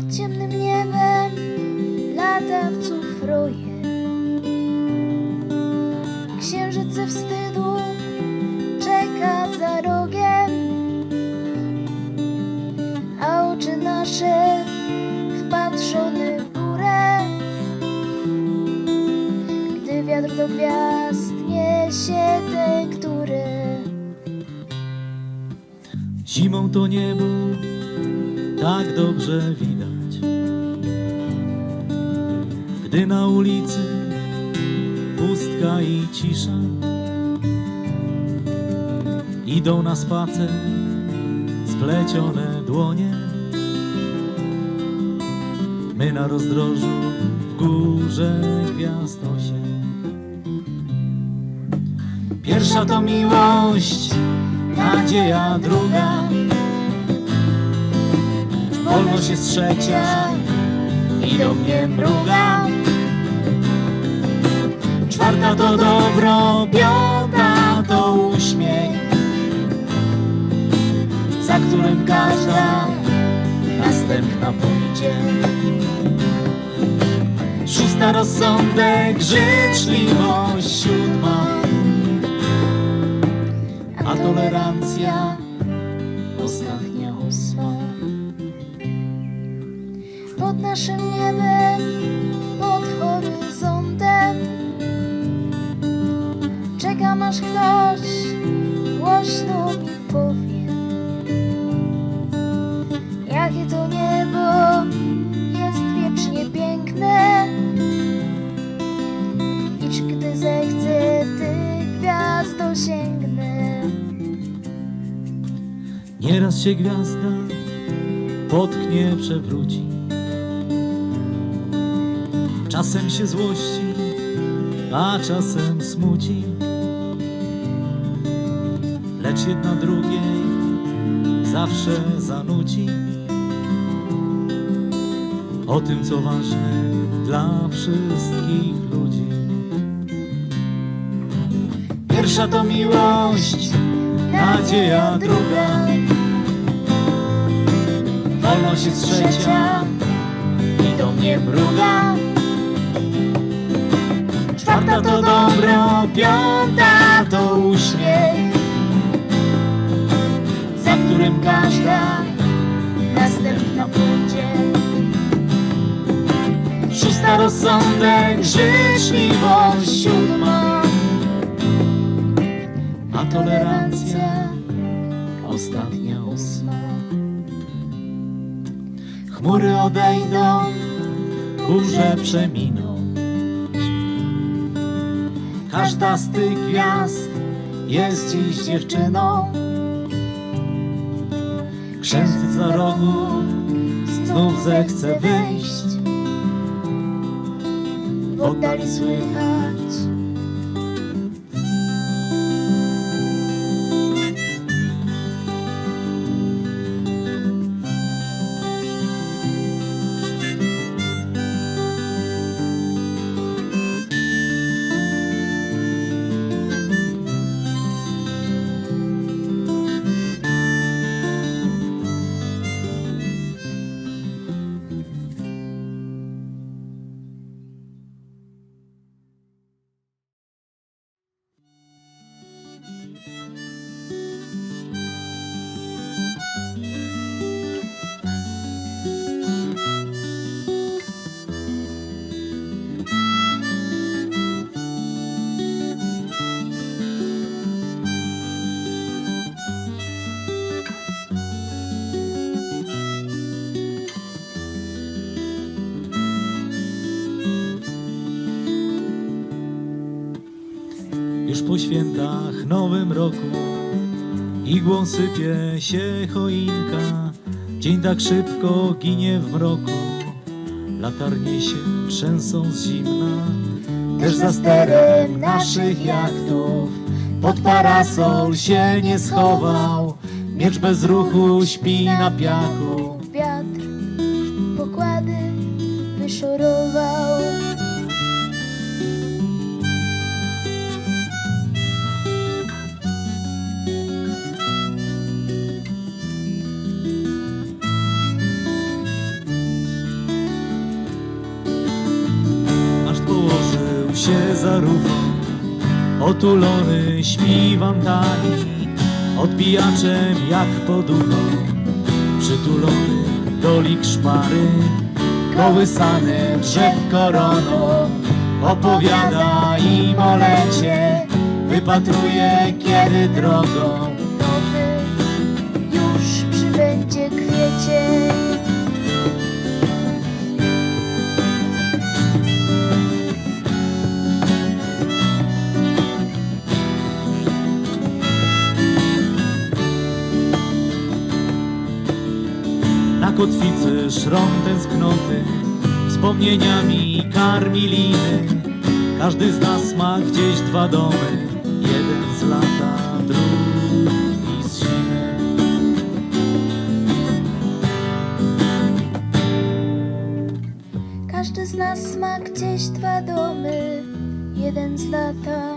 Pod ciemnym niebem latawców roje Księżyce wstydu czeka za rogiem A oczy nasze wpatrzone w górę. Gdy wiatr do gwiazd niesie tektury Zimą to niebo tak dobrze widać, gdy na ulicy pustka i cisza. Idą na spacer splecione dłonie, my na rozdrożu w górze gwiazd osiem. Pierwsza to miłość, nadzieja druga. Wolność jest trzecia i do mnie mruga. Czwarta to dobro, piąta to uśmiech, za którym każda następna pójdzie. Szósta rozsądek, życzliwość, siódma, a tolerancja ostatnia ósma. pod naszym niebem, Czekam aż ktoś głośno mi powie, jakie to niebo jest wiecznie piękne. I gdy zechcę tych gwiazd dosięgnę? Nieraz się gwiazda potknie, przewróci. Czasem się złości, a czasem smuci. Lecz jedna drugiej zawsze zanuci. O tym, co ważne dla wszystkich ludzi. Pierwsza to miłość, nadzieja druga. Wolność jest trzecia i do mnie mruga. Czwarta to dobro, piąta to uśmiech, którym każda Następna pójdzie. szósta rozsądek, życzliwość, siódma, a tolerancja ostatnia ósma. Chmury odejdą, burze przeminą. Każda z tych gwiazd jest dziś dziewczyną. Księżyc za rogu znów zechce wyjść. w oddali słychać. Już po świętach, nowym roku. Igłą sypie się choinka. Dzień tak szybko ginie w mroku. Latarnie się trzęsą z zimna. Też za sterem naszych jachtów Pod parasol się nie schował. Miecz bez ruchu śpi na piachu. Wiatr pokłady wyszorował. Za rufą, otulony śpiwantami, odbijaczem jak poduchą, przytulony do lig szpary, kołysany drzew koroną, opowiada im o lecie, wypatruje kiedy drogą. Kotwicy szron tęsknoty, wspomnieniami karmi liny. Każdy z nas ma gdzieś dwa domy, jeden z lata, drugi z zimy. Każdy z nas ma gdzieś dwa domy. Jeden z lata,